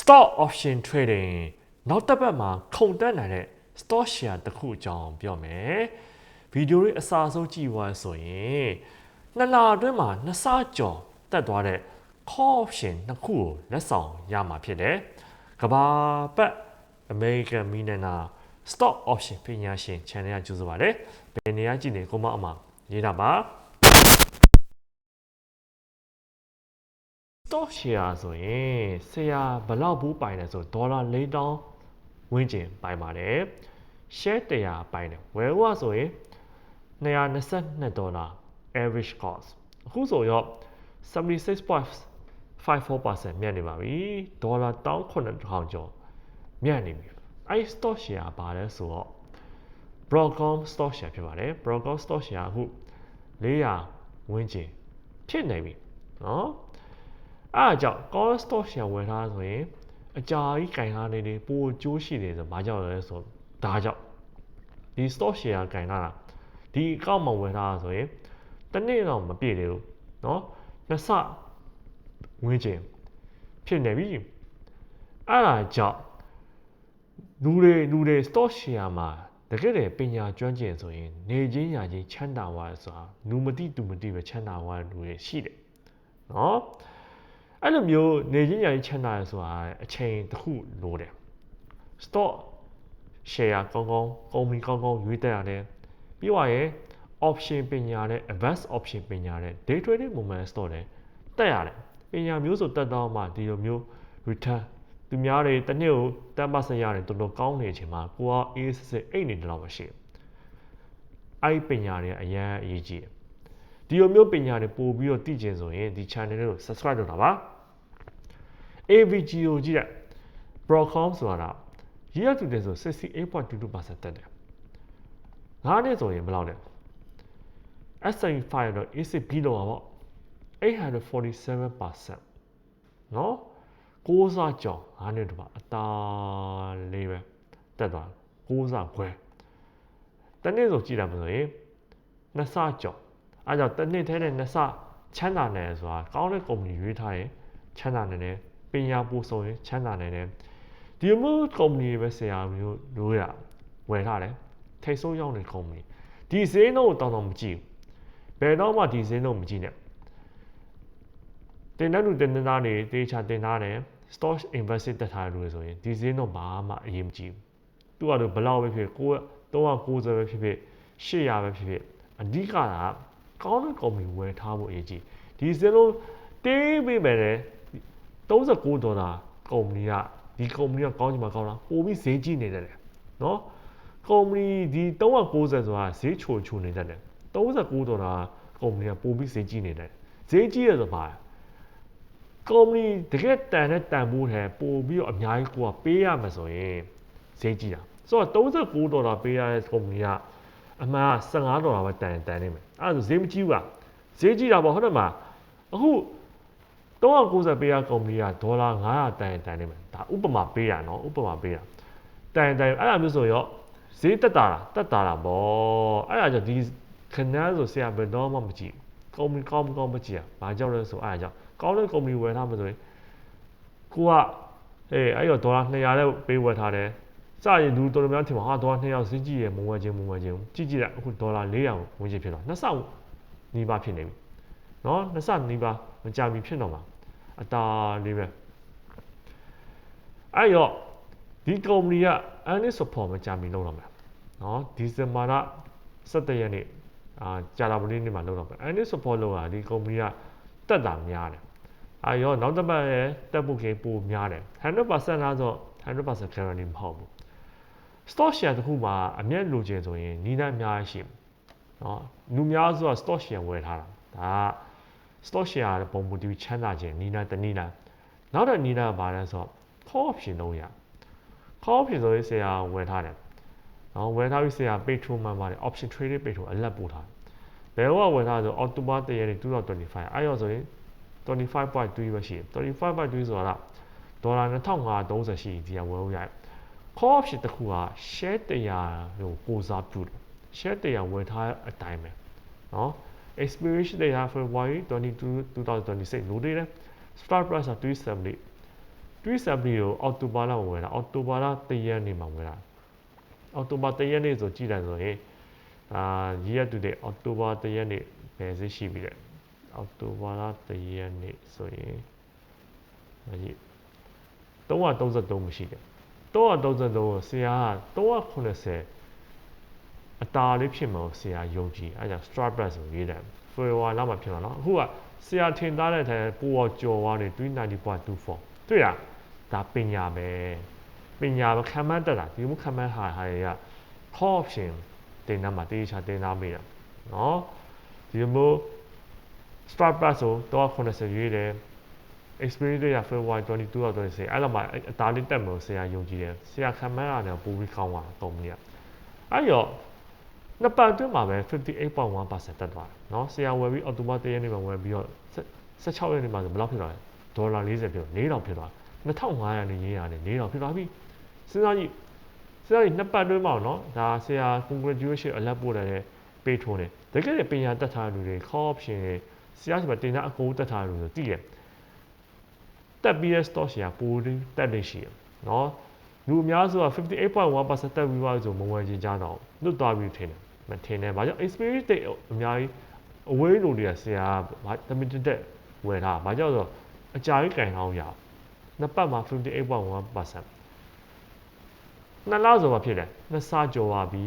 stock option trading နောက်တစ်ပတ်မှာခုန်တက်နိုင်တဲ့ stock share တစ်ခုအကြောင်းပြောမယ်ဗီဒီယိုလေးအစားဆုံးကြည့်သွားဆိုရင်နှစ်လအတွင်းမှာနှစ်ဆကျော်တက်သွားတဲ့ call option နှစ်ခုကိုလက်ဆောင်ရမှာဖြစ်တယ်ကဘာပတ် American Millionaire stock option ပညာရှင် channel ကကြိုးစားပါတယ်ဘယ်နေရာကြည့်နေကိုမအမရေးတာပါ stock share ဆိုရင်ဆရာဘယ်လောက်ဘူးပိုင်လဲဆိုဒေါ်လာ၄တောင်းဝန်းကျင်ပိုင်ပါတယ် share 100ပိုင်တယ်ဝယ်ဟောဆိုရင်222ဒေါ်လာ average cost အခုဆိုရော76.54%မြတ်နေပါပြီဒေါ်လာ19000ကျော်မြတ်နေပြီအဲ့ stock share ဘာလဲဆိုတော့ Broadcom stock share ဖြစ်ပါတယ် Broadcom stock share အခု400ဝန်းကျင်ဖြစ်နေပြီနော် အဲ့အကြောင့် call stock share ဝယ်ထားဆိုရင်အကြာကြီးကင်ထားနေနေပိုကျိုးရှိနေဆိုဘာကြောင့်လဲဆိုဒါကြောင့်ဒီ stock share ကင်ထားတာဒီအကောင့်မှာဝယ်ထားတာဆိုရင်တစ်နေ့တော့မပြည့်သေးဘူးเนาะနှစ်ဆဝင်းကျင်ဖြစ်နေပြီအဲ့ဒါကြောင့်လူတွေလူတွေ stock share မှာတကယ်တည်းပညာကျွမ်းကျင်ဆိုရင်နေချင်းညာချင်းချမ်းသာသွားဆိုတာလူမတိသူမတိပဲချမ်းသာသွားတဲ့လူတွေရှိတယ်เนาะ အဲ့လိုမျိုးနေချင်းညာချင်းချမ်းသာရဆိုတာအချိန်တစ်ခုလိုတယ် stock share ကောင်းကောင်းကုမ္ပဏီကောင်းကောင်းရွေးတက်ရတယ်ပြီးသွားရင် option ပညာနဲ့ advanced option ပညာနဲ့ day trading moment store နဲ့တက်ရတယ်ပညာမျိုးစုတက်တော့မှဒီလိုမျိုး return သူများတွေတစ်နှစ်ကို10%ရတယ်တော်တော်ကောင်းနေချိန်မှာကိုကအေးစစ်စစ်အိတ်နေတယ်လို့မရှိဘူးအဲ့ပညာတွေအရန်အရေးကြီးတယ်ဒီလိုမျိုးပညာတွေပို့ပြီးတော့သိကျင်ဆိုရင်ဒီ channel လေးကို subscribe လုပ်တာပါ AVG ကိုကြည့်တဲ့ Broadcom ဆိုတာ year to date ဆို68.22%တက်တယ်ငါးနှစ်ဆိုရင်ဘယ်လောက်လဲ S75 တော့ ACB လောက်ပါပေါ့847%နော်6စားကြောင်ငါးနှစ်တော့ပါအသာလေးပဲတက်သွား6စားခွဲတနေ့ဆိုကြည့်တာမဆိုရင်နှစ်ဆကြောင်အဲကြောင့်တစ်နှစ်ထဲနဲ့နှစ်ဆချမ်းသာနေဆိုတာကောင်းတဲ့ကုမ္ပဏီရွေးထားရင်ချမ်းသာနေတယ် ပညာပို့ဆိုရင်ချမ်းသာနေတယ်ဒီမျိုးကုမ္ပဏီပဲဆရာမျိုးလို့ရဝယ်ထားတယ်ထိတ်ဆိုးရောက်တဲ့ကုမ္ပဏီဒီဈေးနှုန်းတောင်းတော့မကြည့်ဘူးဘယ်တော့မှဒီဈေးနှုန်းမကြည့်နဲ့တင်တဲ့လူတင်တဲ့သားတွေတေးချတင်ထားတယ် stock invested တက်ထားတဲ့လူတွေဆိုရင်ဒီဈေးနှုန်းဘာမှအရေးမကြီးဘူးသူကတော့ဘလောက်ပဲဖြစ်ကိုယ်390ပဲဖြစ်ဖြစ်800ပဲဖြစ်ဖြစ်အဓိကကကောင်းတဲ့ကုမ္ပဏီဝယ်ထားဖို့အရေးကြီးဒီဈေးနှုန်းတေးပေးမယ်လေ 39ဒေါ်လာကုမ္ပဏီကဒီကုမ္ပဏီကကောင်းချင်မှကောင်းတာပိုပြီးဈေးကြီးနေတယ်နော်ကုမ္ပဏီဒီ390ဆိုတာဈေးချိုချိုနေတတ်တယ်39ဒေါ်လာကုမ္ပဏီကပိုပြီးဈေးကြီးနေတယ်ဈေးကြီးရဆိုပါကုမ္ပဏီတကယ်တန်တဲ့တန်ဖိုးထဲပိုပြီးတော့အများကြီးကိုကပေးရမှာဆိုရင်ဈေးကြီးတာဆိုတော့39ဒေါ်လာပေးရတဲ့ကုမ္ပဏီကအမှန်15ဒေါ်လာပဲတန်တန်နေမယ်အဲ့ဒါဆိုဈေးမကြီးဘူးလားဈေးကြီးတာပေါ့ဟုတ်တယ်မလားအခု 390ပေးရကုမ္ပဏီကဒေါ်လာ900တန်တန်နေမယ်ဒါဥပမာပေးရနော်ဥပမာပေးရတန်တန်အဲ့ဒါမျိုးဆိုရောဈေးတက်တာတက်တာတာပေါ့အဲ့ဒါကြောင့်ဒီခဏဆိုဆရာဘယ်တော့မှမကြည့်ကုမ္ပဏီကောင်းမကောင်းမကြည့်อ่ะဘာကြောင့်လဲဆိုအဲ့ဒါကြောင့်ကောင်းတဲ့ကုမ္ပဏီဝယ်ထားမှာဆိုရင်ကိုကအေးအဲ့တော့ဒေါ်လာ200နဲ့ပေးဝယ်ထားတယ်စရင်လူတော်တော်များထင်မှာဟာဒေါ်လာ200ဈေးကြီးရမဝယ်ခြင်းမဝယ်ခြင်းကြည့်ကြည့်လိုက်အခုဒေါ်လာ400ဝင်ခြင်းဖြစ်တော့နှစ်ဆနီးပါးဖြစ်နေပြီနော်နှစ်ဆနီးပါးမကြမီဖြစ်တော့မှာ အတာလေးပဲအဲ့တော့ဒီကုမ္ပဏီက earnings support မကြမီလုပ်တော့မယ်နော်ဒီဇင်ဘာလ17ရက်နေ့အာကြာလာပနေနေ့မှာလုပ်တော့မယ် earnings support လုပ်တာဒီကုမ္ပဏီကတက်တာများတယ်အဲ့တော့နောက်တစ်ပတ်ရဲ့တက်ဖို့ခင်ပိုများတယ်100%လားဆို100% guarantee မဟုတ်ဘူး stock share တခုမှာအမြတ်လိုချင်ဆိုရင်နီးနှံများရှိတယ်နော်လူများဆိုတာ stock share ဝယ်ထားတာဒါက stock share ရဲ့ပုံမူတူချမ်းသာခြင်းနီးနားတနည်းလားနောက်တော့နီးနားပါလဲဆိုတော့ call option လုံးရ call option ဆိုရေးဆရာဝယ်ထားတယ်နော်ဝယ်ထားပြီးဆရာ patron မှန်ပါတယ် option trading patron အလက်ပို့ထားတယ်ဘယ်ဟောဝယ်ထားဆို October 10ရက်နေ့2025အဲ့ရောဆိုရင်25.3ပဲရှိတယ်25.3ဆိုတာကဒေါ်လာ2530ရှိဒီကဝယ်လို့ရတယ် call option တစ်ခုက share 100လို့ကိုစားပြုတယ် share 100ဝယ်ထားတဲ့အတိုင်းပဲနော် expiration date February 22 2026လို့တယ် start price 378 370ကိုအောက်တိုဘာလမှာဝင်တာအောက်တိုဘာလ3ရက်နေ့မှာဝင်တာအောက်တိုဘာ3ရက်နေ့ဆိုကြည့်လိုက်ဆိုရင်အာ year to date အောက်တိုဘာ3ရက်နေ့ဘယ်စစ်ရှိပြီလဲအောက်တိုဘာလ3ရက်နေ့ဆိုရင်မကြီး333မရှိတယ်333ကိုဆရာက380 အတားလေးဖြစ်မှာဆရာယုံကြည်အဲကြောင့် strap plus ကိုရေးတယ် follower လောက်မှဖြစ်မှာနော်အခုကဆရာထင်သားတဲ့ထဲပူော်ကြော်သွားနေ390.24တွေ့လားဒါပညာပဲပညာပဲခံမှန်းတက်တာဒီမှုခံမှန်းဟာဟာတွေက call option တင်သားမှာတေးချာတင်သားမိတာနော်ဒီမျိုး strap plus ကိုတော့80ရွေးတယ် experience တွေက February 22တော့တော့စေအဲ့လိုမှအသားလေးတက်မလို့ဆရာယုံကြည်တယ်ဆရာခံမှန်းရတယ်ပိုပြီးကောင်းသွားတော့မင်းကအဲ့တော့ နှစ်ပတ်အတွင်းမှာပဲ58.1%တက်သွားတယ်เนาะဆရာဝယ်ပြီးအော်တိုမတ်တရက်နေ့မှာဝယ်ပြီးတော့16ရက်နေ့မှာဆိုဘယ်လောက်ဖြစ်သွားလဲဒေါ်လာ40ဖြစ်4000ဖြစ်သွား2500နဲ့ရင်းရတယ်4000ဖြစ်သွားပြီစဉ်းစားကြည့်စဉ်းစားကြည့်နှစ်ပတ်အတွင်းမှာเนาะဒါဆရာ congratulation အလက်ပို့တယ်ပေးထိုးတယ်တကယ်ပညာတက်ထားတဲ့လူတွေ call option တွေဆရာဆိုတင်တာအကုန်တက်ထားတဲ့လူဆိုတည်ရတက်ပြီးတဲ့ stock ရှာပိုပြီးတက်နေရှိရနော်လူအများစုက58.1%တက်ပြီးသွားဆိုမဝယ်ချင်ကြတော့လွတ်သွားပြီထင်တယ် မထင်နဲ့ဘာကြောင့် experience တိတ်အများကြီးအဝေးလူတွေကဆရာတမင်တက်ဝယ်ထားဘာကြောင့်ဆိုအကြာကြီးကင်အောင်ရနှစ်ပတ်မှာ58.1%နှစ်လဆိုမှဖြစ်တယ်နှစ်ဆကျော်ပါပြီ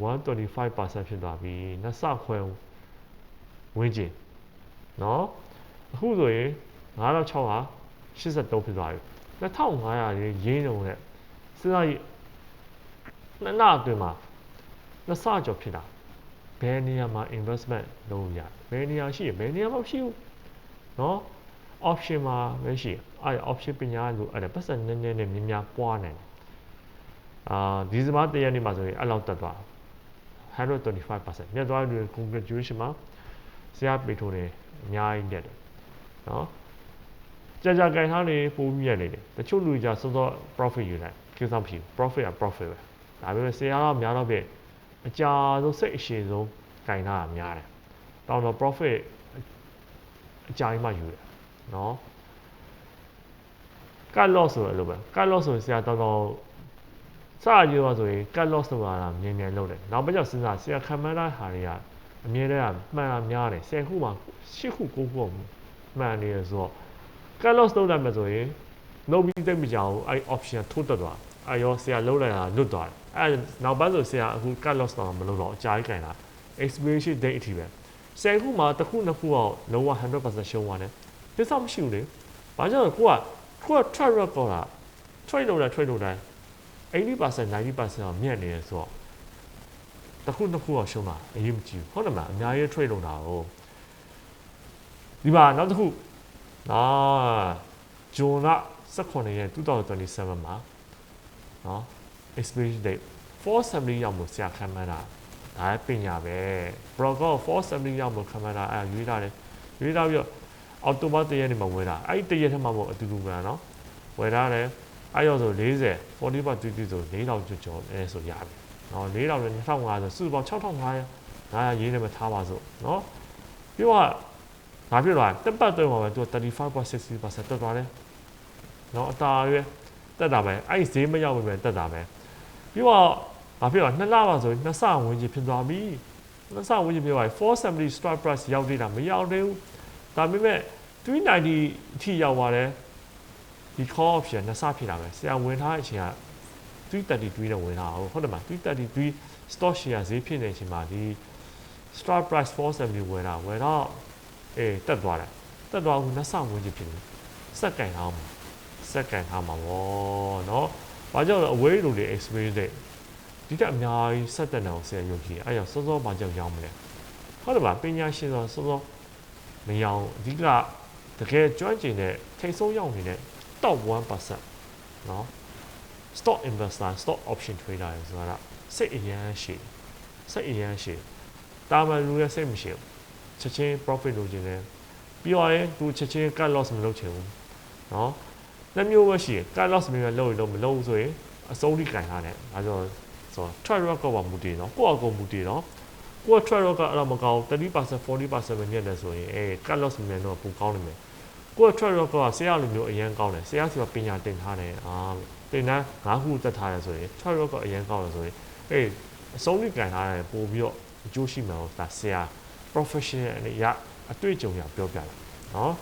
125%ဖြစ်သွားပြီနှစ်ဆခွဲဝင်းကျင်နော်အခုဆိုရင်9600ဟာ83ဖြစ်သွားပြီ2500ရင်းရင်းတုံနဲ့စဉ်းစားကြည့်နှစ်လအတွင်းမှာ နှစ်ဆကျော်ဖြစ်တာဘယ်နေရာမှာ investment လုပ်ရဘယ်နေရာရှိဘယ်နေရာမှမရှိဘူးเนาะ option မှာပဲရှိအဲ့ option ပညာလို့အဲ့ဒါပတ်စံနည်းနည်းနဲ့မြင်များပွားနေတယ်အာဒီဇင်ဘာတရက်နေ့မှာဆိုရင်အဲ့လောက်တက်သွား125%မြတ်သွားတဲ့ congratulation မှာဆရာပေးထိုးတယ်အများကြီးတက်တယ်เนาะကြာကြာကန်ထားနေပိုးမြက်နေတယ်တချို့လူကြစောစော profit ယူလိုက်ကိစ္စမရှိဘူး profit က profit ပဲဒါပေမဲ့ဆရာကများတော့ပြ အကြာဆုံးစိတ်အရှိဆုံးကင်ထားတာများတယ်တောင်းတော့ profit အကြာကြီးမှယူတယ်နော် cut loss ဆိုအဲ့လိုပဲ cut loss ဆိုဆရာတောင်းတော့စရရေးပါဆိုရင် cut loss ဆိုတာမြင်မြန်လုပ်တယ်နောက်ပိုင်းကျစဉ်းစားဆရာခံမှန်းတဲ့ဟာတွေကအမြဲတမ်းမှန်တာများတယ်10ခုမှ10ခု9ခုမှန်နေရဆိုတော့ cut loss လုပ်လိုက်မှဆိုရင်လုပ်ပြီးသိမကြဘူးအဲ့ option ထိုးတက်သွားအဲ့ရောဆရာလုပ်လိုက်တာလွတ်သွားတယ် အဲ့နောက်ပိုင်းဆိုဆရာအခု cut loss တော့မလုပ်တော့အကြာကြီးကြင်တာ expiration date အထိပဲ10ခုမှတစ်ခုနှစ်ခုအောင်လုံးဝ100%ရှုံးသွားတယ်ဒီစောင့်မရှိဘူးလေဘာကြောင့်လဲကိုကကိုက track record က trade လုပ်တာ trade လုပ်တိုင်း80% 90%အောင်မြတ်နေရဆိုတော့တစ်ခုနှစ်ခုအောင်ရှုံးတာအရေးမကြီးဘူးဟုတ်တယ်မလားအများကြီး trade လုပ်တာကိုဒီမှာနောက်တစ်ခုအာဂျွန်လ18ရက်2027မှာနော် expiration date 470ရောက်မှုဆရာခံမှန်းတာဒါလည်းပညာပဲ broker 470ရောက်မှုခံမှန်းတာအဲရွေးထားတယ်ရွေးထားပြီးတော့အော်တိုဘတ်တရက်နေမှာဝယ်တာအဲ့ဒီတရက်ထဲမှာမို့အတူတူပဲနော်ဝယ်ထားတယ်အဲ့ရောဆို40 40ဘတ်တူတူဆို4000ကျော်ကျော်အဲဆိုရပြီနော်4000နဲ့2500ဆိုစုပေါင်း6500 900ရေးနေမှာထားပါစို့နော်ပြီးတော့ဘာဖြစ်သွားလဲတက်ပတ်တော့မှာပဲသူ35.60%တက်သွားတယ်နော်အတားရွယ်တက်တာပဲအဲ့ဈေးမရောက်ပဲတက်တာပဲ ပြီးတော့ဘာဖြစ်သွားနှစ်လပါဆိုရင်နှစ်ဆဝင်ကြီးဖြစ်သွားပြီနှစ်ဆဝင်ကြီးပြောပါ470 strike price ရောက်သေးတာမရောက်သေးဘူးဒါပေမဲ့390အထိရောက်သွားတယ်ဒီ call option နှစ်ဆဖြစ်တာပဲဆရာဝင်ထားတဲ့အချိန်က333နဲ့ဝင်လာအောင်ဟုတ်တယ်မ333 stock share ဈေးဖြစ်နေတဲ့အချိန်မှာဒီ strike price 470ဝင်လာဝင်တော့အေးတက်သွားတယ်တက်သွားဘူးနှစ်ဆဝင်ကြီးဖြစ်တယ်စက်ကင်အောင်စက်ကင်ထားမှာဗောနော်။ ဘာကြောင့်လဲအဝေးလူတွေ experience တဲ့ဒီတက်အများကြီးစက်တက်နေအောင်ဆရာယုံကြည်အဲ့ရောစောစောဘာကြောင့်ရောင်းမလဲ။ဟုတ်တယ်ပါပညာရှင်ဆိုစောစောမရောင်းအဓိကတကယ်ကျွမ်းကျင်တဲ့ထိတ်ဆုံးရောက်နေတဲ့ top 1%နော် stock investor stock option trader ဆိုတာစိတ်အရန်ရှိစိတ်အရန်ရှိတာမန်လူရဲ့စိတ်မရှိဘူးချက်ချင်း profit လုပ်ခြင်းလဲပြီးတော့ရင်သူချက်ချင်း cut loss မလုပ်ချင်ဘူးเလက်မျိုးပဲရှိတယ် Carlos မျိုးလောက်ရင်တော့မလုံးဆိုရင်အစိုးရကင်ထားတယ်ဒါဆိုဆို track record ပါမူတည်နော်ကိုယ့်အကောင်မူတည်နော်ကိုယ့် track record အဲ့တော့မကောင်း30% 40%ပဲမြင့်တယ်ဆိုရင်အဲ Carlos မျိုးတော့ပိုကောင်းနေမယ်ကိုယ့် track record ကဆရာလိုမျိုးအရင်ကောင်းတယ်ဆရာဆိုတာပညာတင်ထားတယ်အာတင်တာ၅ခုတက်ထားတယ်ဆိုရင် track record အရင်ကောင်းတယ်ဆိုရင်အဲအစိုးရကင်ထားတယ်ပို့ပြီးတော့အကျိုးရှိမှာတော့ဒါဆရာ professional အနေရအတွေ့အကြုံရပြောပြတာနော်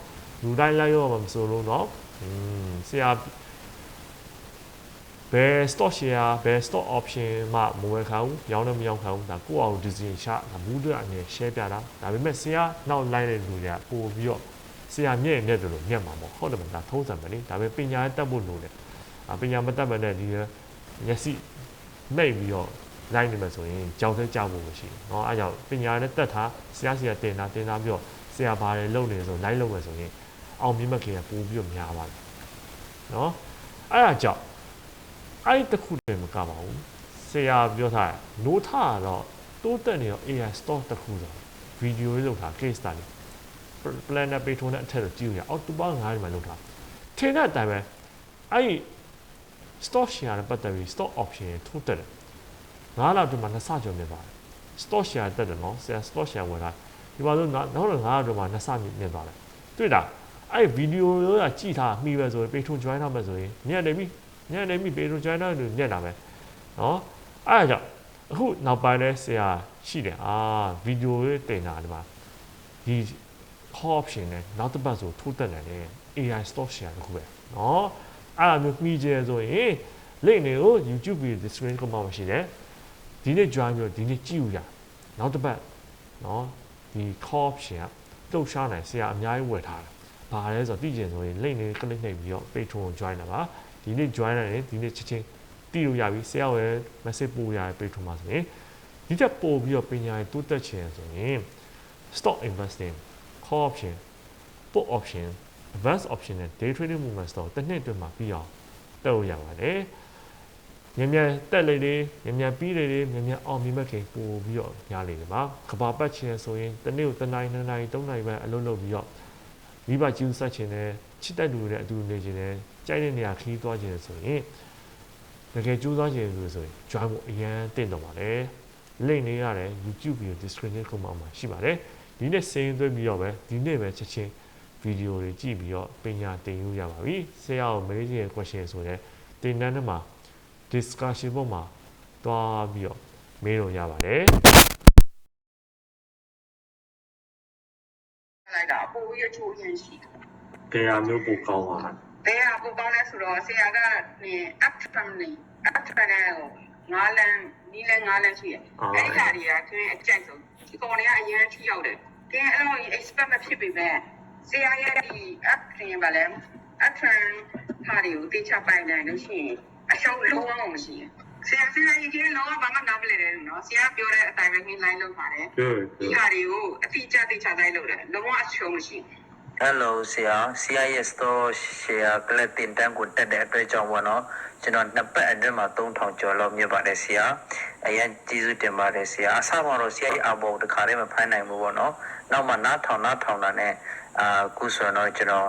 လူတိုင်းလိုက်ရောမှာမဆိုလို့နော် ဆရာဘယ် stock share ဘယ် stock option မှမဝယ်ခံဘူးရောင်းလည်းမရောင်းခံဘူးဒါကိုယ့်အောင် decision ချဒါမူးတဲ့အနေနဲ့ share ပြတာဒါပေမဲ့ဆရာနောက်လိုက်တဲ့လူတွေကပို့ပြီးတော့ဆရာမြင့်နေတယ်လို့မြတ်မှာပေါ့ဟုတ်တယ်မလားထုံးစံပဲလေဒါပေမဲ့ပညာတက်ဖို့လိုတယ်အပညာမတက်မနဲ့ဒီမျက်စိမိတ်ပြီးတော့လိုက်နေမှာဆိုရင်ကြောက်တဲ့ကြောက်ဖို့မရှိဘူးเนาะအဲကြောင့်ပညာနဲ့တက်ထားဆရာဆရာတင်တာတင်တာပြီးတော့ဆရာဘာတွေလုပ်နေဆိုလိုက်လုပ်မယ်ဆိုရင် အောင်မြင်မဲ့ခင်ကပို့ပြီးတော့များပါတယ်เนาะအဲဒါကြောင့် အဲ့တခုတည်းမကပါဘူးဆရာပြောထားတယ်နိုးထတော့တိုးတက်နေတော့ AI stock တခုဆိုဗီဒီယိုလေးလုပ်ထား case study planner ပေးထုံးတဲ့အထက်ကိုကြည့်ရအောင်အော်တူပါငါးဒီမှာလုပ်ထားထင်တဲ့အတိုင်းပဲအဲ့ stock share နဲ့ပတ်သက်ပြီး stock option ထိုးတက်တယ်ငါးလောက်ဒီမှာနှစ်ဆကျော်နေပါတယ် stock share တက်တယ်နော်ဆရာ stock share ဝင်လာဒီမှာဆိုနောက်တော့ငါးတော့မှာနှစ်ဆမြင့်သွားတယ်တွေ့တာ အဲ့ဗီဒီယိုတို့ကကြည့်ထားမိပဲဆိုရင် Patreon join ထားမယ်ဆိုရင်ညနေပြီညနေပြီ Patreon join ထားလို့ညက်လာမယ်နော်အဲ့ဒါကြောင့်အခုနောက်ပိုင်းလဲဆရာရှိတယ်အာဗီဒီယိုတွေတင်တာဒီမှာဒီ call option နဲ့နောက်တစ်ပတ်ဆိုထိုးတက်တယ်လေ AI stock share တခုပဲနော်အဲ့လိုမျိုးမိကျဲဆိုရင် link တွေကို YouTube video description ကမှရှိတယ်ဒီနေ့ join ပြီးဒီနေ့ကြည့်ဦးရနောက်တစ်ပတ်နော်ဒီ call option ကတုတ်ရှားနိုင်ဆရာအများကြီးဝယ်ထားတယ် ဘာလဲဆိုတော့သိကျင်ဆိုရင်လိမ့်နေ click နှိပ်ပြီးတော့ page ကို join တာပါဒီနေ့ join လိုက်ရင်ဒီနေ့ချက်ချင်းတီးလို့ရပြီဆရာရဲ့ message ပို့ရတဲ့ page မှာဆိုရင်ဒီတက်ပို့ပြီးတော့ပညာရေးတိုးတက်ချင်ဆိုရင် stock investing call option put option advanced option နဲ့ day trading movement stock တစ်နှစ်အတွင်းမှာပြီးအောင်တက်လို့ရပါတယ်။မြန်မြန်တက်လေလေမြန်မြန်ပြီးလေလေမြန်မြန်အောင်မြင်မဲ့ခင်ပို့ပြီးတော့ညားလေလေပါ။ကဘာပတ်ချင်ဆိုရင်တစ်နေ့ကိုတစ်နိုင်နှစ်နိုင်သုံးနိုင်ပဲအလုပ်လုပ်ပြီးတော့ မိဘကျူးဆက်ချင်တယ်ချစ်တဲ့လူတွေနဲ့အတူနေချင်တယ်ကြိုက်တဲ့နေရာခီးသွားချင်တယ်ဆိုရင်တကယ်ကြိုးစားချင်လို့ဆိုရင် join ဖို့အရန်တင့်တော့ပါတယ်။ link လေးရတယ် YouTube video description ခုမှာရှိပါတယ်။ဒီနေ့စေရင်သွင်းပြီးတော့ပဲဒီနေ့ပဲချက်ချင်းဗီဒီယိုတွေကြည့်ပြီးတော့ပညာသင်ယူရပါပြီဆရာကိုမေးချင်တဲ့ question ဆိုတဲ့သင်တန်းထဲမှာ discussion ပေါ်မှာတွားပြီးတော့မေးလို့ရပါတယ် ပိုပြီးအချိုးရင်ရှိတယ်။ကြရာမျိုးပိုကောင်းပါလား။တရားပိုကောင်းလဲဆိုတော့ဆရာကနေ action နေ action နဲ့ငါးလမ်းနီးလဲငါးလမ်းရှိတယ်။အဲ့ဒီခါတွေကခင်းအကြိုက်ဆုံးဒီကောင်တွေကအရင်ထိရောက်တယ်။ကင်းအဲ့လို expect မဖြစ်ပေမဲ့ဆရာရဲ့ဒီ action ပါလဲ action ဟာတွေကိုတေချပိုင်နိုင်လို့ရှိရင်အရှုံးလုံးဝမရှိဘူး။ ဆရာဆရာကြီးကလုံးဝဘာမှနားမလည်တယ်နော်။ဆရာပြောတဲ့အတိုင်းပဲခင်း line လုပ်ပါတယ်။ Good ဒီဟာတွေကိုအတိအကျတေချတိုင်းလုပ်တယ်လုံးဝအရှုံးမရှိဘူး Hello ဆရာ CIS store share ကလပ်တင်တန်းကိုတက်တဲ့အတွက်ကြောင့်ပေါ့နော်ကျွန်တော်နှစ်ပတ်အတွင်းမှာ3000ကျော်လောက်မြတ်ပါတယ်ဆရာအရင်ကျေးဇူးတင်ပါတယ်ဆရာအစမှာတော့ဆရာရဲ့အဘောတခါတည်းမဖိုင်းနိုင်ဘူးပေါ့နော်နောက်မှနားထောင်နားထောင်တာနဲ့အာခုဆိုတော့ကျွန်တော်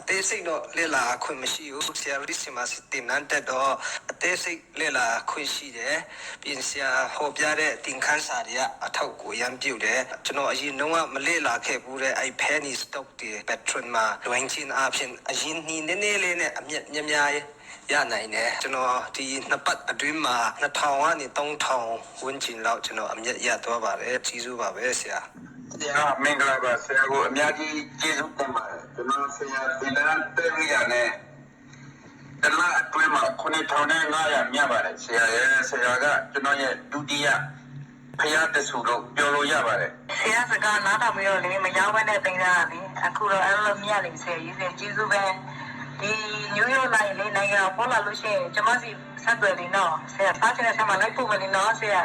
အသေးစိတ်တော့လေ့လာခွင့်မရှိဘူးဆရာရီစီမာတင်နန်းတက်တော့အသေးစိတ်လေ့လာခွင့်ရှိတယ်ပြင်ဆရာဟောပြတဲ့တင်ခန်းစာတွေကအထောက်ကိုရမ်းပြုတ်တယ်ကျွန်တော်အရင်တော့မလေ့လာခဲ့ဘူးတဲ့အဲ့ penny stock တွေ patron မှာလွင်ချင်းအဖြစ်အရင်နီးနေနေလေးနဲ့အမြက်များများရနိုင်တယ်ကျွန်တော်ဒီနှစ်ပတ်အတွင်းမှာ2000ကနေ3000ဝန်းကျင်လောက်ကျွန်တော်အမြက်ရသွားပါတယ်ကြီးစုပါပဲဆရာ ဆရာမင်္ဂလာပါဆရာကိုအများကြီးကျေးဇူးတင်ပါတယ်ကျွန်တော်ဆရာတင်တန်းတက်ရရနဲ့တလားအတွင်းမှာ9500မြတ်ပါတယ်ဆရာရဲ့ဆရာကကျွန်တော်ရဲ့ဒုတိယဖယားတဆူလို့ပြောလို့ရပါတယ်ဆရာစကားနားထောင်ပြီးတော့လေမရောက်ဘဲနဲ့တင်တာလေအခုတော့အဲ့လိုမြတ်နေဆရာကြီးစေကျေးဇူးပဲဒီညိုးရိုးလိုက်လေနိုင်ငံပေါ်လာလို့ရှိရင်ကျမစီဆက်သွယ်နေတော့ဆရာစားချင်တဲ့ဆက်မှာလိုက်ဖို့မနေတော့ဆရာ